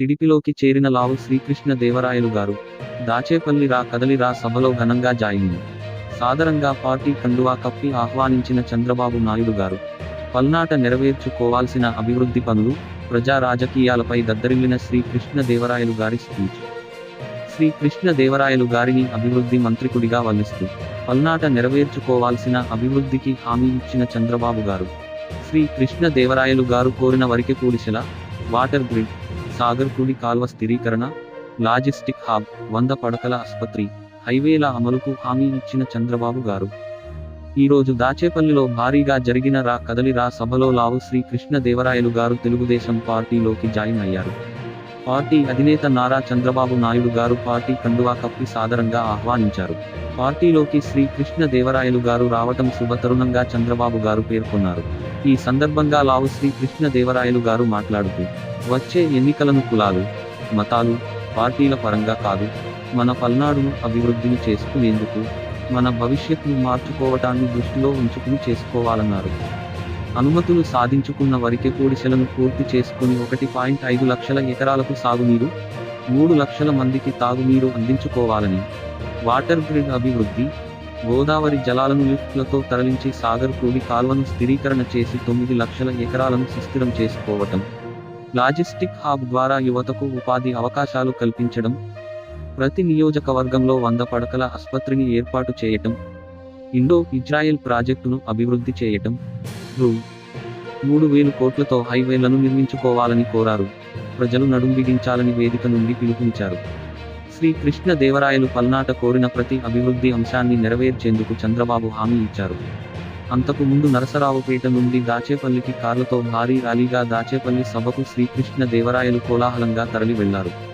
టిడిపిలోకి చేరిన లావు శ్రీకృష్ణ దేవరాయలు గారు దాచేపల్లి రా కదలిరా సభలో ఘనంగా జాయిన్ సాదరంగా పార్టీ కండువా కప్పి ఆహ్వానించిన చంద్రబాబు నాయుడు గారు పల్నాట నెరవేర్చుకోవాల్సిన అభివృద్ధి పనులు ప్రజా రాజకీయాలపై దద్దరిల్లిన శ్రీకృష్ణ దేవరాయలు గారి స్పీచ్. శ్రీకృష్ణ దేవరాయలు గారిని అభివృద్ధి మంత్రికుడిగా వల్లిస్తూ పల్నాట నెరవేర్చుకోవాల్సిన అభివృద్ధికి హామీ ఇచ్చిన చంద్రబాబు గారు శ్రీకృష్ణ దేవరాయలు గారు కోరిన వరికి పూడిశల వాటర్ గ్రిడ్ సాగర్ కుడి కాల్వ స్థిరీకరణ లాజిస్టిక్ హాబ్ వంద పడకల ఆసుపత్రి హైవేల అమలుకు హామీ ఇచ్చిన చంద్రబాబు గారు. ఈరోజు దాచేపల్లిలో భారీగా జరిగిన రా కదలి రా సభలో లావు శ్రీ దేవరాయలు గారు తెలుగుదేశం పార్టీలోకి జాయిన్ అయ్యారు. పార్టీ అధినేత నారా చంద్రబాబు నాయుడు గారు పార్టీ కండువా కప్పి సాదరంగా ఆహ్వానించారు. పార్టీలోకి శ్రీ దేవరాయలు గారు రావటం శుభతరుణంగా చంద్రబాబు గారు పేర్కొన్నారు. ఈ సందర్భంగా లావు శ్రీ కృష్ణదేవరాయలు గారు మాట్లాడుతూ వచ్చే ఎన్నికలను కులాలు మతాలు పార్టీల పరంగా కాదు. మన పల్నాడును అభివృద్ధిని చేసుకునేందుకు మన భవిష్యత్తును మార్చుకోవటాన్ని దృష్టిలో ఉంచుకుని చేసుకోవాలన్నారు. అనుమతులు సాధించుకున్న వరికే కూడిసెలను పూర్తి చేసుకుని ఒకటి పాయింట్ ఐదు లక్షల ఎకరాలకు సాగునీరు మూడు లక్షల మందికి తాగునీరు అందించుకోవాలని వాటర్ గ్రిడ్ అభివృద్ధి గోదావరి జలాలను లిఫ్ట్లతో తరలించి సాగర్ కూలి కాల్వను స్థిరీకరణ చేసి తొమ్మిది లక్షల ఎకరాలను సుస్థిరం చేసుకోవటం. లాజిస్టిక్ హాబ్ ద్వారా యువతకు ఉపాధి అవకాశాలు కల్పించడం. ప్రతి నియోజకవర్గంలో వంద పడకల ఆసుపత్రిని ఏర్పాటు చేయటం. ఇండో ఇజ్రాయెల్ ప్రాజెక్టును అభివృద్ధి చేయటం. రూ. మూడు వేలు కోట్లతో హైవేలను నిర్మించుకోవాలని కోరారు. ప్రజలు నడుం బిగించాలని వేదిక నుండి పిలుపునిచ్చారు. శ్రీ కృష్ణదేవరాయలు పల్నాట కోరిన ప్రతి అభివృద్ధి అంశాన్ని నెరవేర్చేందుకు చంద్రబాబు హామీ ఇచ్చారు. అంతకు ముందు నరసరావుపేట నుండి దాచేపల్లికి కార్లతో భారీ ర్యాలీగా దాచేపల్లి సభకు శ్రీకృష్ణ దేవరాయలు కోలాహలంగా తరలి వెళ్ళారు